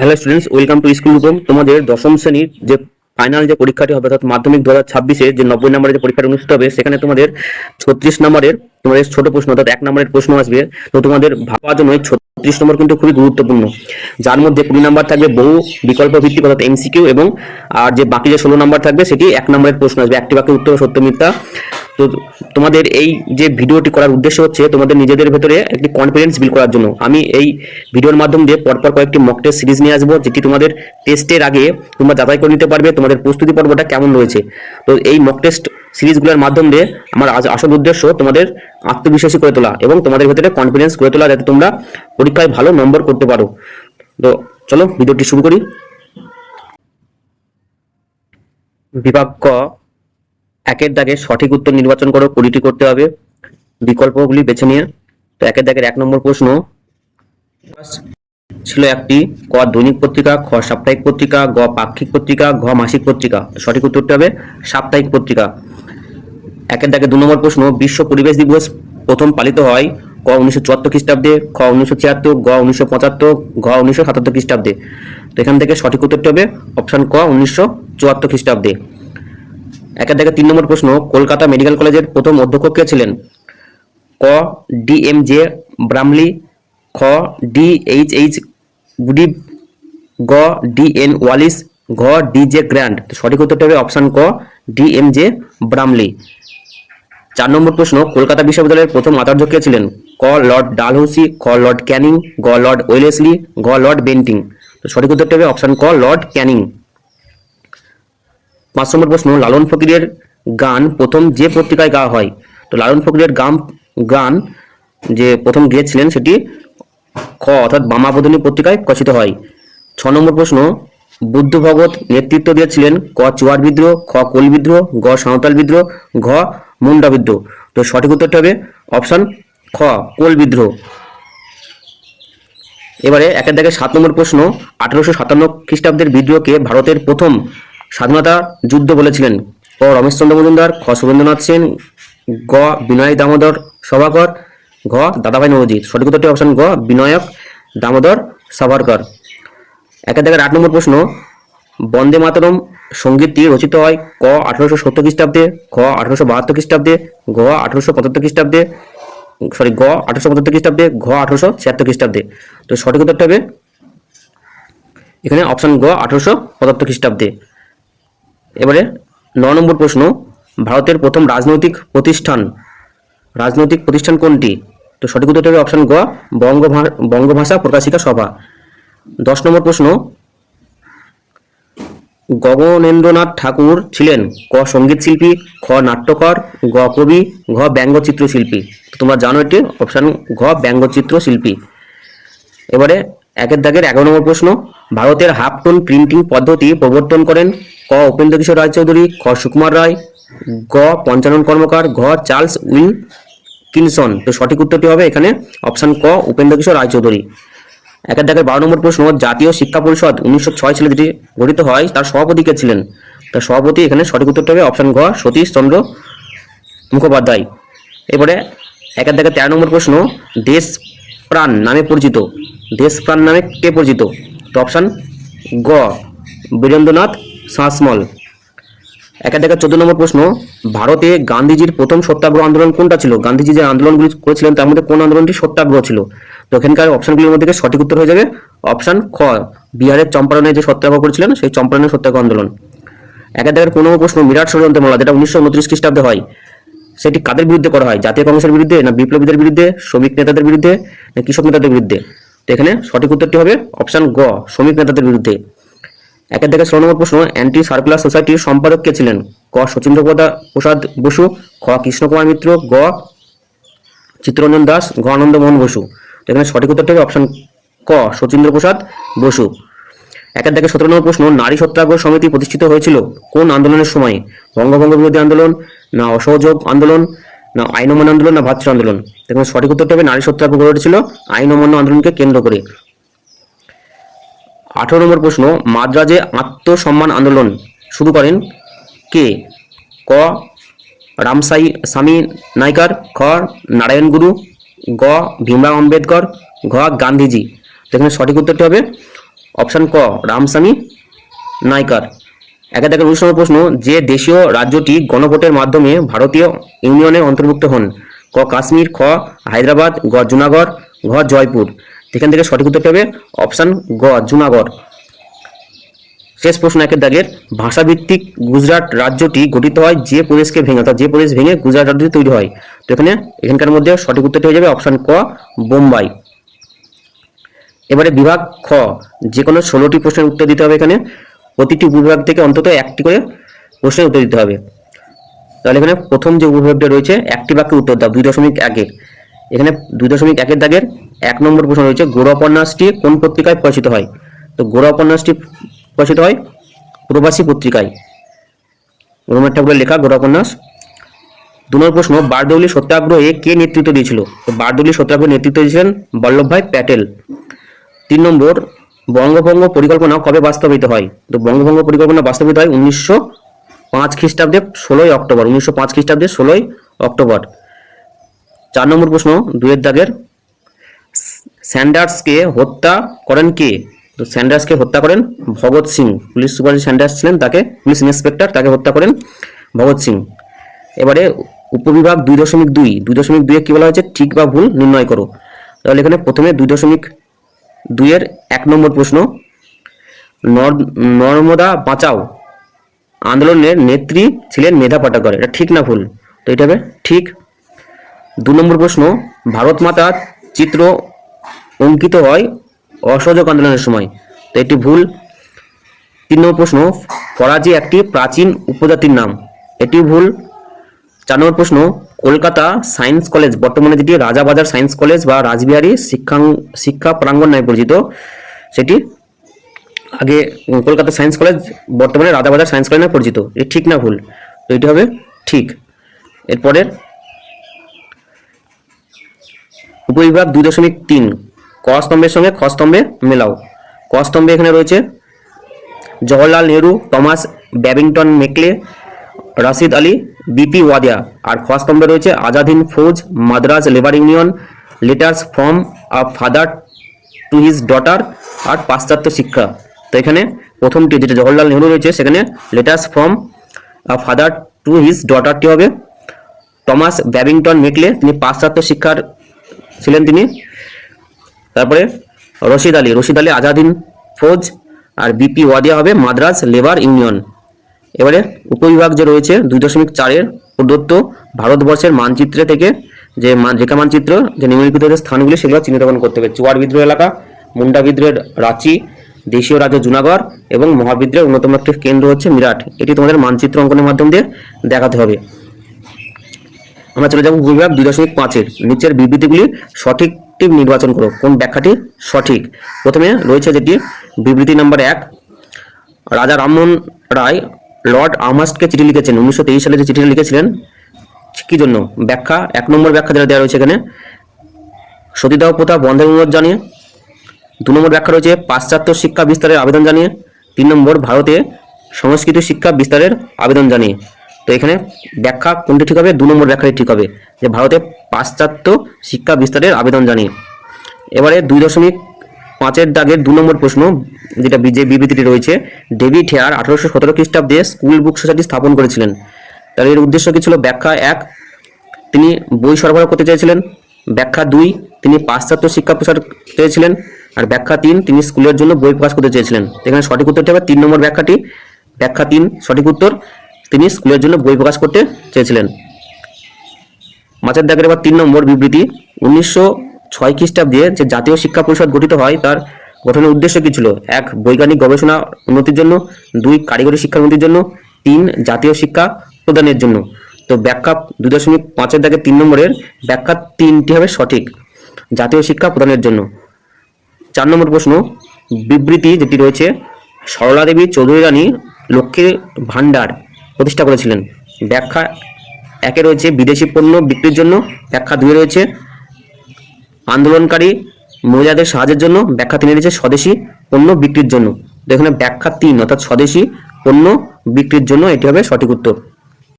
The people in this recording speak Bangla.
Hello students welcome to school Rupam তোমাদের দশম শ্রেণির যে ফাইনাল যে পরীক্ষাটি হবে, অর্থাৎ মাধ্যমিক দু হাজার ছাব্বিশে যে নব্বই নম্বরের যে পরীক্ষাটি অনুষ্ঠিত হবে, সেখানে তোমাদের ছত্রিশ নম্বরের, তোমাদের ছোট প্রশ্ন, অর্থাৎ এক নম্বরের প্রশ্ন আসবে। তো তোমাদের ভাবার জন্য ছত্রিশ নম্বর কিন্তু খুবই গুরুত্বপূর্ণ। যার মধ্যে কুড়ি নম্বর থাকবে বহু বিকল্প ভিত্তিক, অর্থাৎ এমসিকিউ এবং আর যে বাকি যে ষোলো নম্বর থাকবে, সেটি এক নম্বরের প্রশ্ন আসবে। একটি বাক্যের উত্তর, সত্য তো তোমাদের এই যে ভিডিওটি করার উদ্দেশ্য হচ্ছে তোমাদের নিজেদের ভেতরে একটি কনফিডেন্স বিল করার জন্য। আমি এই ভিডিওর মাধ্যম দিয়ে পরপর কয়েকটি মক টেস্ট সিরিজ নিয়ে আসব, যেটি তোমাদের টেস্টের আগে তোমরা যাচাই করে নিতে পারবে তোমাদের প্রস্তুতি পর্বটা কেমন রয়েছে। তো এই মক টেস্ট সিরিজগুলোর মাধ্যম দিয়ে আমার আসল উদ্দেশ্য তোমাদের আত্মবিশ্বাসী করে তোলা এবং তোমাদের ভেতরে কনফিডেন্স করে তোলা, যাতে তোমরা পরীক্ষায় ভালো নম্বর করতে পারো। তো চলো, ভিডিওটি শুরু করি। বিভাগ ক একের দাগে সঠিক উত্তর নির্বাচন করো, কুড়িটি করতে হবে। বিকল্পগুলি বেছে নিয়ে। তো একের দাগের এক নম্বর প্রশ্ন ছিল একটি, ক দৈনিক পত্রিকা, খ সাপ্তাহিক পত্রিকা, গ পাক্ষিক পত্রিকা, ঘ মাসিক পত্রিকা। সঠিক উত্তরটি হবে সাপ্তাহিক পত্রিকা। একের দাগে দু নম্বর প্রশ্ন, বিশ্ব পরিবেশ দিবস প্রথম পালিত হয় ক উনিশশো চুয়াত্তর খ্রিস্টাব্দে, খ উনিশশো ছিয়াত্তর, গ উনিশশো পঁচাত্তর, ঘ উনিশশো সাতাত্তর খ্রিস্টাব্দে। তো এখান থেকে সঠিক উত্তরটি হবে অপশন ক উনিশশো চুয়াত্তর খ্রিস্টাব্দে। একের দাগে তিন নম্বর প্রশ্ন, কলকাতা মেডিকেল কলেজের প্রথম অধ্যক্ষ কে ছিলেন? ক, ডি এম জে ব্রামলি খ, ডি এইচ এইচ গুডিভ গ, ডি এন ওয়ালিস, ঘ, ডি জে গ্র্যান্ড। সঠিক উত্তরটা হবে অপশন ক, ডি এম জে ব্রামলি চার নম্বর প্রশ্ন, কলকাতা বিশ্ববিদ্যালয়ের প্রথম আচার্য কে ছিলেন? ক, লর্ড ডালহৌসি, খ, লর্ড ক্যানিং, গ, লর্ড ওয়েলেসলি ঘ লর্ড বেন্টিং। তো সঠিক উত্তরটা হবে অপশন ক, লর্ড ক্যানিং। পাঁচ নম্বর প্রশ্ন, লালন ফকিরের গান প্রথম যে পত্রিকায় গাওয়া হয়, তো লালন ফকিরের গান গান যে প্রথম গেয়েছিলেন সেটি খ অর্থাৎ বামাবদনী পত্রিকায় প্রকাশিত হয়। ছ নম্বর প্রশ্ন, বুদ্ধ ভগত নেতৃত্ব দিয়েছিলেন ক চুয়ার বিদ্রোহ, খ কোল বিদ্রোহ, গ সাঁওতাল বিদ্রোহ, ঘ মুন্ডা বিদ্রোহ। তো সঠিক উত্তরটা হবে অপশন খ, কোল বিদ্রোহ। এবারে একের দাগে সাত নম্বর প্রশ্ন, আঠারোশো সাতান্ন খ্রিস্টাব্দের বিদ্রোহকে ভারতের প্রথম স্বাধীনতা যুদ্ধ বলেছিলেন ক রমেশচন্দ্র মজুমদার, খ. সুরেন্দ্রনাথ সেন, গ. বিনয় দামোদর সভাকর, ঘ. দাদাভাই নবজি সঠিক উত্তরটি অপশন গ, বিনায়ক দামোদর সাভারকর একের দাগের আট নম্বর প্রশ্ন, বন্দে মাতরম সঙ্গীতটি রচিত হয় ক. আঠারোশো সত্তর খ্রিস্টাব্দে, খ. আঠারোশো বাহাত্তর খ্রিস্টাব্দে ঘ আঠারোশো পঁচাত্তর খ্রিস্টাব্দে, সরি, গ. আঠারোশো পঁচাত্তর খ্রিস্টাব্দে ঘ আঠারোশো ছিয়াত্তর খ্রিস্টাব্দে। তো সঠিক উত্তরটা হবে এখানে অপশন গ, আঠারোশো পঁচাত্তর খ্রিস্টাব্দে। এবারে ন নম্বর প্রশ্ন, ভারতের প্রথম রাজনৈতিক প্রতিষ্ঠান রাজনৈতিক প্রতিষ্ঠান কোনটি? তো সঠিক উত্তরটা হবে অপশন গ, বঙ্গভা- বঙ্গভাষা প্রকাশিকা সভা। দশ নম্বর প্রশ্ন, গগনেন্দ্রনাথ ঠাকুর ছিলেন ক সংগীত শিল্পী, খ নাট্যকর, গ কবি, ঘ ব্যঙ্গচিত্র শিল্পী। তোমরা জানো এটি অপশন ঘ, ব্যঙ্গচিত্র শিল্পী। এবারে একের দাগের এগারো নম্বর প্রশ্ন, ভারতের হাফ টোন প্রিন্টিং পদ্ধতি প্রবর্তন করেন ক উপেন্দ্র কিশোর রায়চৌধুরী, খ সুকুমার রায়, গ পঞ্চানন কর্মকার, ঘ চার্লস উইল কিনসন। তো সঠিক উত্তরটি হবে এখানে অপশান ক উপেন্দ্র কিশোর রায়চৌধুরী। একের দাগের বারো নম্বর প্রশ্ন, জাতীয় শিক্ষা পরিষদ উনিশশো ছয় সালে যেটি গঠিত হয়, তার সভাপতি কে ছিলেন? তার সভাপতি এখানে সঠিক উত্তরটা হবে অপশন ঘ, সতীশ চন্দ্র মুখোপাধ্যায়। এবারে একের দাগের তেরো নম্বর প্রশ্ন, দেশ প্রাণ নামে পরিচিত। দেশ প্রাণ নামে কে পরিচিত? তো অপশান গ, বীরেন্দ্রনাথ শাসমল একের দাগের চোদ্দ নম্বর প্রশ্ন, ভারতে গান্ধীজির প্রথম সত্যাগ্রহ আন্দোলন কোনটা ছিল? গান্ধীজি যে আন্দোলনগুলি করেছিলেন, তার মধ্যে কোন আন্দোলনটি সত্যাগ্রহ ছিল? তো এখানকার অপশনগুলির মধ্যে সঠিক উত্তর হয়ে যাবে অপশন খ, বিহারের চম্পারণে যে সত্যাগ্রহ করেছিলেন, সেই চম্পারণের সত্যাগ্রহ আন্দোলন। একের দাগের পনেরো প্রশ্ন বিরাট ষড়যন্ত্র মামলা, যেটা উনিশশো উনত্রিশ খ্রিস্টাব্দে হয়, সেটি কাদের বিরুদ্ধে করা হয়? জাতীয় কংগ্রেসের বিরুদ্ধে না বিপ্লবীদের বিরুদ্ধে, শ্রমিক নেতাদের বিরুদ্ধে, না কৃষক নেতাদের বিরুদ্ধে? তো এখানে সঠিক উত্তরটি হবে অপশন গ, শ্রমিক নেতাদের বিরুদ্ধে। একের দাগে ষোলো নম্বর প্রশ্ন অ্যান্টি সার্কুলার সোসাইটির সম্পাদক কে ছিলেন? ক সচিন্দ্র প্রসাদ বসু, খ, কৃষ্ণকুমার মিত্র, গ, চিত্তরঞ্জন দাস, ঘ, আনন্দমোহন বসু। এখানে সঠিক উত্তরটি হবে অপশন ক সচিন্দ্র প্রসাদ বসু। একের দাগে সতেরো নম্বর প্রশ্ন, নারী সত্যাগ্রহ সমিতি প্রতিষ্ঠিত হয়েছিল কোন আন্দোলনের সময়? বঙ্গভঙ্গ বিরোধী আন্দোলন, না অসহযোগ আন্দোলন, না আইন অমান্য আন্দোলন, না ভাতৃ আন্দোলন? এখানে সঠিক উত্তরটা হবে নারী সত্যাগ্রহ গড়ে উঠেছিল আইন অমান্য আন্দোলনকে কেন্দ্র করে। আঠারো নম্বর প্রশ্ন, মাদ্রাজে আত্মসম্মান আন্দোলন শুরু করেন কে? ক, রামসাই স্বামী নাইকার, খ, নারায়ণ গুরু, গ, ভীমরাও আম্বেদকর, ঘ, গান্ধীজি। তো এখানে সঠিক উত্তরটি হবে অপশান ক রামস্বামী নাইকার। একে দেখেন উনিশ নম্বর প্রশ্ন, যে দেশীয় রাজ্যটি গণভোটের মাধ্যমে ভারতীয় ইউনিয়নে অন্তর্ভুক্ত হন, ক, কাশ্মীর, খ, হায়দ্রাবাদ, গ, জুনাগড়, ঘ, জয়পুর। এখান থেকে সঠিক উত্তরটি হবে অপশান গ, জুনাগড়। শেষ প্রশ্ন একের দাগের, ভাষাভিত্তিক গুজরাট রাজ্যটি গঠিত হয় যে প্রদেশকে ভেঙে, অর্থাৎ যে প্রদেশ ভেঙে গুজরাট রাজ্যটি তৈরি হয়। তো এখানে, এখানকার মধ্যে সঠিক উত্তরটি হয়ে যাবে অপশান ক, বোম্বাই। এবারে বিভাগ খ যে কোনো ষোলোটি প্রশ্নের উত্তর দিতে হবে এখানে। প্রতিটি উপবিভাগ থেকে অন্তত একটি করে প্রশ্নের উত্তর দিতে হবে। তাহলে এখানে প্রথম যে উপবিভাগটা রয়েছে, একটি বাক্যে উত্তর দাও দুই দশমিক একের। এখানে দুই দশমিক একের দাগের এক নম্বর প্রশ্ন রয়েছে উপন্যাসটি কোন পত্রিকায় প্রকাশিত হয়? তো গোড়া উপন্যাসটি প্রকাশিত হয় প্রবাসী পত্রিকায়। রবীন্দ্রনাথ ঠাকুরের লেখা গোড়া উপন্যাস দু নম্বর প্রশ্ন, বারদৌলি সত্যাগ্রহে কে নেতৃত্ব দিয়েছিল? তো বারদৌলি সত্যাগ্রহে নেতৃত্ব দিয়েছিলেন বল্লভভাই প্যাটেল। তিন নম্বর, বঙ্গভঙ্গ পরিকল্পনা কবে বাস্তবায়িত হয়? তো বঙ্গভঙ্গ পরিকল্পনা বাস্তবায়িত হয় উনিশশো পাঁচ খ্রিস্টাব্দে ষোলোই অক্টোবর, উনিশশো পাঁচ খ্রিস্টাব্দে ষোলোই অক্টোবর। চার নম্বর প্রশ্ন, দুয়ের দাগের। স্যান্ডার্সকে হত্যা করেন কে? তো স্যান্ডার্সকে হত্যা করেন Bhagat Singh. Police super Saunders ছিলেন, তাকে পুলিশ ইন্সপেক্টর, তাকে হত্যা করেন ভগৎ সিং। এবারে উপবিভাগ দুই দশমিক দুই। দুই দশমিক দুইয়ে কী বলা হয়েছে? ঠিক বা ভুল নির্ণয় করো। তাহলে এখানে প্রথমে দুই দশমিক দুইয়ের এক নম্বর প্রশ্ন, নর- নর্মদা বাঁচাও। আন্দোলনের নেত্রী ছিলেন মেধা পাটাকর। এটা ঠিক না ভুল? তো এটা হবে ঠিক দু নম্বর প্রশ্ন, ভারত মাতার চিত্র অঙ্কিত হয় অসহযোগ আন্দোলনের সময়। তো এটি ভুল। তিন নম্বর প্রশ্ন, ফরাজি একটি প্রাচীন উপজাতির নাম। এটি ভুল। চার নম্বর প্রশ্ন, কলকাতা সায়েন্স কলেজ, বর্তমানে যেটি রাজাবাজার সায়েন্স কলেজ বা রাজবিহারী শিক্ষা শিক্ষা প্রাঙ্গণ নামে পরিচিত, সেটি আগে কলকাতা সায়েন্স কলেজ, বর্তমানে রাজাবাজার সায়েন্স কলেজ নামে পরিচিত। এটি ঠিক না ভুল? তো এটি হবে ঠিক। এরপরের উপবিভাগ দুই দশমিক তিন। ক স্তম্ভের সঙ্গে খ স্তম্ভে মেলাও। ক স্তম্ভে এখানে রয়েছে Jawaharlal Nehru, Thomas Babington Macaulay, Rashid Ali, BP Wadia. আর খ স্তম্ভে রয়েছে Azad Hind Fauj, Madras labour union, letters from a father to his daughter আর পাশ্চাত্য শিক্ষা। তো এখানে প্রথমটি যেটা জওহরলাল নেহরু রয়েছে, সেখানে letters from a father to his ডটারটি হবে। টমাস ব্যাবিংটন মেকলে, তিনি পাশ্চাত্য শিক্ষার ছিলেন তিনি। তারপরে রশিদ আলী রশিদ আলী আজাদিন ফৌজ আর বিপি ওয়াদিয়া হবে মাদ্রাজ লেবার ইউনিয়ন। এবারে উপবিভাগ যে রয়েছে, দুই দশমিক চারের প্রদত্ত ভারতবর্ষের মানচিত্রে থেকে যে রেখা মানচিত্র, যে নিম্নলিখিত স্থানগুলি, সেগুলো চিহ্নিতকরণ করতে হবে। চুয়ার বিদ্রোহ এলাকা, মুন্ডা বিদ্রোহের রাঁচি, দেশীয় রাজ্য জুনাগড় এবং মহাবিদ্রোহের অন্যতম একটি কেন্দ্র হচ্ছে মিরাট। এটি তোমাদের মানচিত্র অঙ্কনের মাধ্যম দিয়ে দেখাতে হবে। আমরা চলে যাব ভূবিভাগ দুই দশমিক পাঁচের। নিচের বিবৃতিগুলি সঠিকটি নির্বাচন করো, কোন ব্যাখ্যাটি সঠিক? প্রথমে রয়েছে যেটি, বিবৃতি নাম্বার এক, রাজা রামমোহন রায় লর্ড আমাস্টকে চিঠি লিখেছেন। উনিশশো তেইশ সালে যে চিঠিটা লিখেছিলেন, কি জন্য? ব্যাখ্যা, এক নম্বর ব্যাখ্যা যেটা দেওয়া রয়েছে এখানে। সতীদাহ প্রথা বন্ধের অনুরোধ জানিয়ে। দু নম্বর ব্যাখ্যা রয়েছে, পাশ্চাত্য শিক্ষা বিস্তারের আবেদন জানিয়ে। তিন নম্বর, ভারতে সংস্কৃত শিক্ষা বিস্তারের আবেদন জানিয়ে। তো এখানে ব্যাখ্যা কোনটি ঠিক হবে? দু নম্বর ব্যাখ্যাটি ঠিক হবে যে ভারতে পাশ্চাত্য শিক্ষা বিস্তারের আবেদন জানিয়ে এবারে দুই দশমিক পাঁচের দাগের দু নম্বর প্রশ্ন, যেটা যে বিবৃতিটি রয়েছে, ডেভিড হেয়ার আঠারোশো সতেরো খ্রিস্টাব্দে স্কুল বুক সোসাইটি স্থাপন করেছিলেন। তার এর উদ্দেশ্য কি ছিল? ব্যাখ্যা এক, তিনি বই সরবরাহ করতে চেয়েছিলেন। ব্যাখ্যা দুই, তিনি পাশ্চাত্য শিক্ষা প্রসার চেয়েছিলেন আর ব্যাখ্যা তিন, তিনি স্কুলের জন্য বই প্রকাশ করতে চেয়েছিলেন। এখানে সঠিক উত্তরটি হবে তিন নম্বর ব্যাখ্যাটি। ব্যাখ্যা তিন, সঠিক উত্তর তিনি স্কুলের জন্য বই প্রকাশ করতে চেয়েছিলেন। মাছের দাগের এবার তিন নম্বর বিবৃতি, উনিশশো ছয় খ্রিস্টাব্দে যে জাতীয় শিক্ষা পরিষদ গঠিত হয়, তার গঠনের উদ্দেশ্য কি ছিল? এক, বৈজ্ঞানিক গবেষণা উন্নতির জন্য। দুই, কারিগরি শিক্ষা উন্নতির জন্য। তিন, জাতীয় শিক্ষা প্রদানের জন্য। তো ব্যাখ্যা দুই দশমিক পাঁচের দাগে তিন নম্বরের ব্যাখ্যা তিনটি হবে সঠিক, জাতীয় শিক্ষা প্রদানের জন্য। চার নম্বর প্রশ্ন, বিবৃতি যেটি রয়েছে, সরলা দেবী চৌধুরী রানী লক্ষ্মীর ভাণ্ডার প্রতিষ্ঠা করেছিলেন। ব্যাখ্যা একে রয়েছে বিদেশি পণ্য বিক্রির জন্য, ব্যাখ্যা দুই রয়েছে আন্দোলনকারী মহিলাদের সাহায্যের জন্য, ব্যাখ্যা তিনি রয়েছে স্বদেশি পণ্য বিক্রির জন্য। তো এখানে ব্যাখ্যা তিন, অর্থাৎ স্বদেশি পণ্য বিক্রির জন্য এটি হবে সঠিক উত্তর।